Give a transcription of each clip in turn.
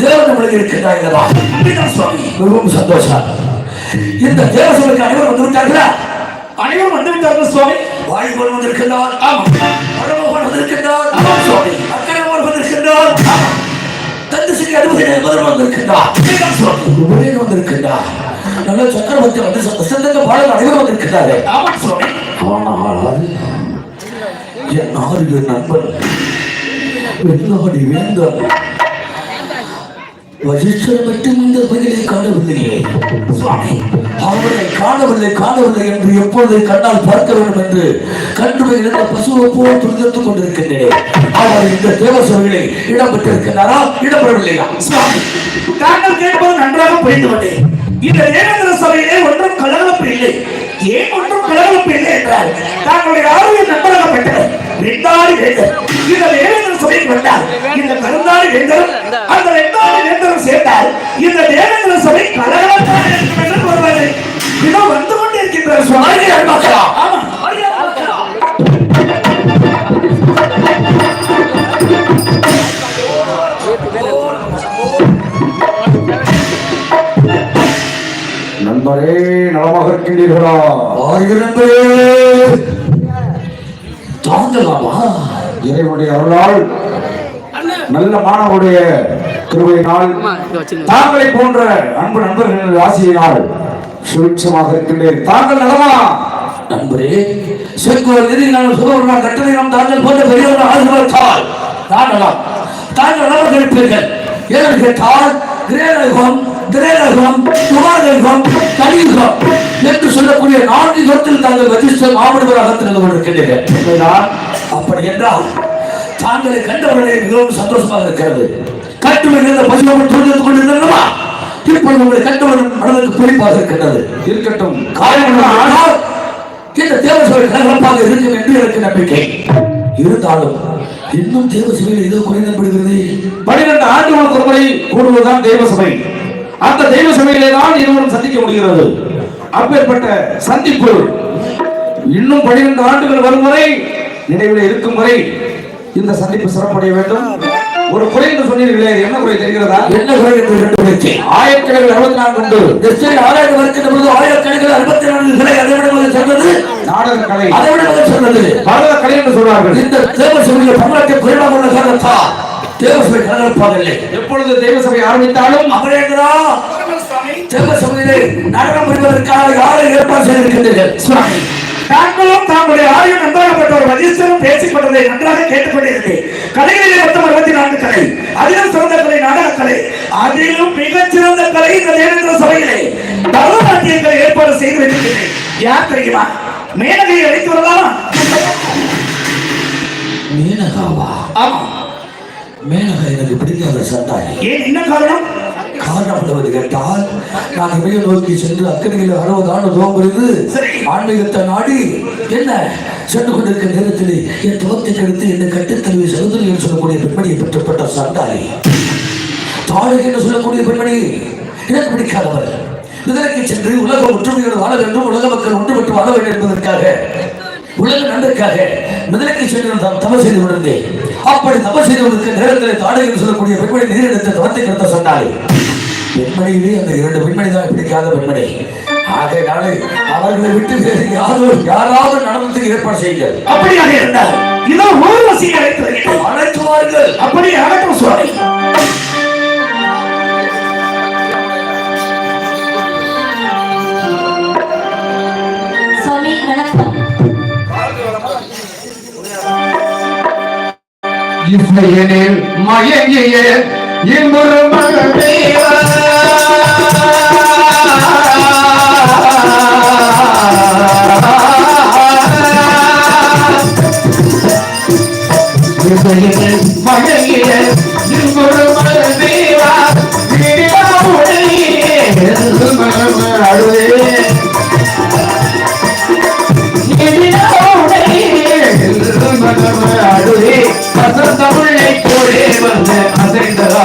தேவன் நம்மளுக்கு இருக்கின்றார் அல்லவா அப்படிதான் சுவாமி மிகவும் சந்தோஷம். இந்த தேவசபைக்கு அனைவரும் வந்து அனைவரும் வந்து விட்டார்கள் சுவாமி? வாயுகோல் வந்திருக்கிறார் ஆமாம். பரமோகன் வந்திருக்கின்றார் ஆமாம் சுவாமி. அக்கரமோகன் தந்து தந்தசிரி அறுபது முதல் வந்திருக்கிறார் சுவாமி உபயோகம் வந்திருக்கிறார் நல்ல சக்கரவர்த்தி வந்து வசந்தங்க பாடல் அனைவரும் வந்திருக்கிறார்கள் ஆமாம் சுவாமி. ஆனால் என் ஆறு நண்பர் வெள்ளாடி வேந்தார் வசிஷ்டர் மட்டும் இந்த பகுதியை காணவில்லையே. சுவாமி அவரை காணவில்லை காணவில்லை என்று எப்பொழுது கண்ணால் பார்க்க வேண்டும் என்று கண்டுமை இருந்த பசுவை போல் துரிதத்துக் கொண்டிருக்கின்றேன். அவர் இந்த தேவசபைகளை இடம்பெற்றிருக்கிறாரா இடம்பெறவில்லையா? சுவாமி தாங்கள் கேட்பது நன்றாக புரிந்து கொண்டேன். இந்த தேவேந்திர சபையிலே ஒன்றும் கலகலப்பு இல்லை. ஏன் ஒன்றும் கலகலப்பு இல்லை என்றால் தங்களுடைய ஆரோக்கிய நண்பராக பெற்றவர் இந்த தேவேந்திர சபைக்கு வந்தால் இந்த வேந்தரும் அந்த ரெண்டாடி வேந்தரும் சேர்ந்தால் இந்த தேவேந்திர சபை கலகலப்பாக இருக்கும் என்று கூறுவது. இதோ வந்து கொண்டு இருக்கின்ற சுவாமி மக்களா? ஆமா நண்பரே நலமாக இருக்கின்றீர்களா? தாங்கலாமா? இறைவனுடைய அருளால் நல்ல மாணவருடைய கிருபையினால் தாங்களை போன்ற அன்பு நண்பர்களின் ஆசையினால் சுபிட்சமாக இருக்கின்றேன். தாங்கள் நலமா? நண்பரே செங்கோல் நிதி நான் சுகவர்மா கட்டளை நாம் தாங்கள் போன்ற பெரியவர்கள் ஆசீர்வாதத்தால் தாங்கலாம் தாங்கள் நலம். இருப்பீர்கள். ஏன்னு கேட்டால் கிரேரகம் திரேரகம் சுகாரகம் கலியுகம் என்று சொல்லக்கூடிய நான்கு யுகத்தில் தாங்கள் வதிஷ்ட மாமனிதராக திறந்து கொண்டிருக்கின்றீர்கள். அப்படி என்றால் தாங்களை கண்டவர்களே மிகவும் சந்தோஷமாக இருக்கிறது. கட்டுமை இருந்த பசுவோடு துணிந்து கொண்டிருந்தா இப்பொழுது உங்களை கண்டவர்கள் மனதிற்கு குறிப்பாக இருக்கின்றது. இருக்கட்டும். காரணம் என்னவென்றால், இந்த தேவசபை கலகலப்பாக இருக்கும் என்று எனக்கு நம்பிக்கை. இருந்தாலும் இன்னும் தேவசபையில் ஏதோ குறைந்தப்படுகிறது பனிரெண்டு ஆண்டுகளுக்கு ஒரு முறை கூடுவதுதான் தெய்வ சபை அந்த தெய்வ சபையிலே தான் இருவரும் சந்திக்க முடிகிறது. அப்பேற்பட்ட சந்திப்பு. இன்னும் பனிரெண்டு ஆண்டுகள் வரும் வரை நினைவில் இருக்கும் வரை இந்த சந்திப்பு சிறப்படைய வேண்டும். ஒரு குறை என்று சொன்னீர்களே என்ன குறை தெரிகிறதா? என்ன குறை என்று கண்டுபிடித்தேன் ஆயிரக்கணக்கில் அறுபத்தி நான்கு உண்டு. கிறிஸ்டியன் ஆராய்ச்சி வருகின்ற பொழுது ஆயிரக்கணக்கில் அறுபத்தி நான்கு சிலை அதை விட முதல் சொன்னது நாடக கலை. அதை விட முதல் சொன்னது பாரத கலை என்று சொல்வார்கள். இந்த தேவசபையில் பங்கேற்க குறைவாக உள்ள காரணத்தால் தேவசபை கலகலப்பாக இல்லை. எப்பொழுது தெய்வ சபை ஆரம்பித்தாலும்? அமரேந்திரா தேவசபையிலே நடனம் புரிவதற்காக யாரை ஏற்பாடு செய்திருக்கின்றீர்கள்? சுவாமி. தாங்களும் தாங்களுடைய ஆயுள் நன்றாகப்பட்ட ஒரு வதிஷ்டரும் பேசிக் கொண்டதை நன்றாக கேட்டுக்கொண்டிருந்தேன். கலைகளிலே மொத்தம் அறுபத்தி நான்கு கலை. அதிலும் சிறந்த கலை நாடக கலை. அதிலும் மிகச் சிறந்த கலை இந்த தேவேந்திர சபையிலே. பரதநாட்டியங்களை ஏற்பாடு செய்து வைத்திருக்கிறேன். யார் தெரியுமா? மேனகையை அழைத்து வரலாமா மேனகாவா? ஆமா. மேனகா எனக்கு பிடிக்காத சண்டாய் ஏன் என்ன காரணம்? என்னவென்று கேட்டால் நான் இமய நோக்கி சென்று அக்கறையில் அறுபது ஆண்டு சரி. ஆன்மீகத்தை நாடி என்ன சென்று கொண்டிருக்கிற நேரத்தில் என் துவத்தை கெடுத்து என்னை கட்டுத்தழுவி சகோதரி என்று சொல்லக்கூடிய பெண்மணியை பெற்றப்பட்ட சண்டாளி. தாழகை என்று சொல்லக்கூடிய பெண்மணி எனக்கு பிடிக்காதவர். இதற்கு சென்று உலக ஒற்றுமையோடு வாழ வேண்டும் உலக மக்கள் ஒன்றுபட்டு வாழ வேண்டும் என்பதற்காக உலக நன்றிற்காக மிதலைக்கு சென்று நான் தவறு செய்து கொண்டிருந்தேன். அப்படி தவறு செய்து கொண்டிருக்கிற நேரத்தில் தாடகை சொல்லக்கூடிய பெண்மணி நீரிடத்தை தவத்தை கருத்த சொன்னாலே பெண்மணியிலே அந்த இரண்டு பெண்மணி தான் பிடிக்காத பெண்மணி. ஆகையினாலே அவர்களை விட்டு வேறு யாரோ யாராவது நடனத்துக்கு ஏற்பாடு செய்யுங்கள். அப்படியாக இருந்தால் இதோ ஊர்வசியை அழைத்து வருகிறேன் அழைத்துவார்கள் அப்படி ஆகட்டும் சுவாமி. இசையனில் மயங்கிய இன்புறு மகளேவா. இசையனில்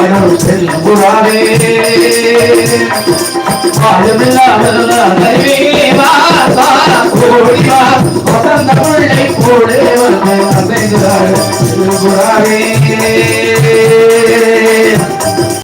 அசைந்தாலும் வசந்த பிள்ளை போலே வந்து அசைந்தாலும் செல்புறாரே